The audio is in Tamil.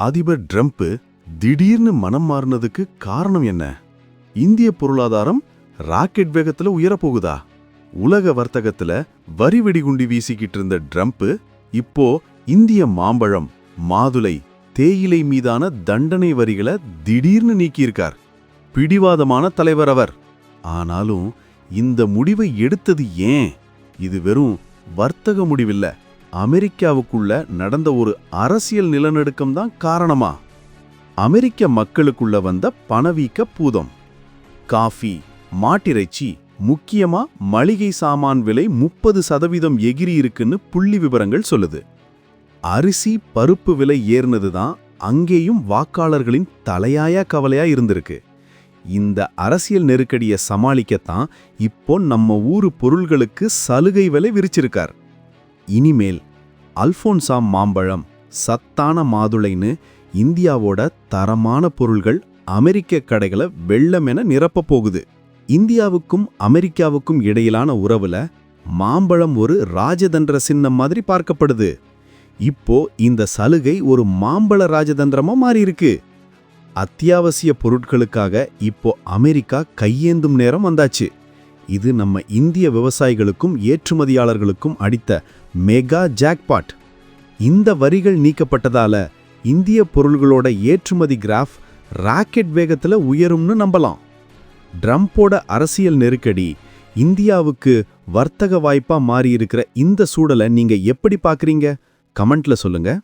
அதிபர் ட்ரம்ப் திடீர்னு மனம் மாறினதுக்கு காரணம் என்ன? இந்திய பொருளாதாரம் ராக்கெட் வேகத்துல உயரப்போகுதா? உலக வர்த்தகத்துல வரி வெடிகுண்டி வீசிக்கிட்டு இருந்த ட்ரம்ப் இப்போ இந்திய மாம்பழம் மாதுளை தேயிலை மீதான தண்டனை வரிகளை திடீர்னு நீக்கியிருக்கார். பிடிவாதமான தலைவர் அவர். ஆனாலும் இந்த முடிவை எடுத்தது ஏன்? இது வெறும் வர்த்தக முடிவில்ல. அமெரிக்காவுக்குள்ள நடந்த ஒரு அரசியல் நிலநடுக்கம் தான் காரணமா? அமெரிக்க மக்களுக்குள்ள வந்த பணவீக்க பூதம். காஃபி மாட்டிறைச்சி முக்கியமா மளிகை சாமான் விலை முப்பது சதவீதம் எகிரி இருக்குன்னு புள்ளி விவரங்கள் சொல்லுது. அரிசி பருப்பு விலை ஏறினது தான் அங்கேயும் வாக்காளர்களின் தலையாய கவலையா இருந்திருக்கு. இந்த அரசியல் நெருக்கடியை சமாளிக்கத்தான் இப்போ நம்ம ஊரு பொருள்களுக்கு சலுகை விலை விரிச்சிருக்கார். இனிமேல் அல்ஃபோன்சா மாம்பழம் சத்தான மாதுளைன்னு இந்தியாவோட தரமான பொருள்கள் அமெரிக்க கடைகளை வெள்ளமென நிரப்பப் போகுது. இந்தியாவுக்கும் அமெரிக்காவுக்கும் இடையிலான உறவுல மாம்பழம் ஒரு ராஜதந்திர சின்னம் மாதிரி பார்க்கப்படுது. இப்போ இந்த சலுகை ஒரு மாம்பழ ராஜதந்திரமா மாறியிருக்கு. அத்தியாவசிய பொருட்களுக்காக இப்போ அமெரிக்கா கையேந்தும் நேரம் வந்தாச்சு. இது நம்ம இந்திய விவசாயிகளுக்கும் ஏற்றுமதியாளர்களுக்கும் அடித்த மெகா ஜாக்பாட் இந்த வரிகள் நீக்கப்பட்டதால இந்திய பொருள்களோட ஏற்றுமதி கிராஃப் ராக்கெட் வேகத்தில் உயரும்னு நம்பலாம். ட்ரம்போட அரசியல் நெருக்கடி இந்தியாவுக்கு வர்த்தக வாய்ப்பாக மாறியிருக்கிற இந்த சூழலை நீங்கள் எப்படி பார்க்குறீங்க கமெண்ட்ல சொல்லுங்கள்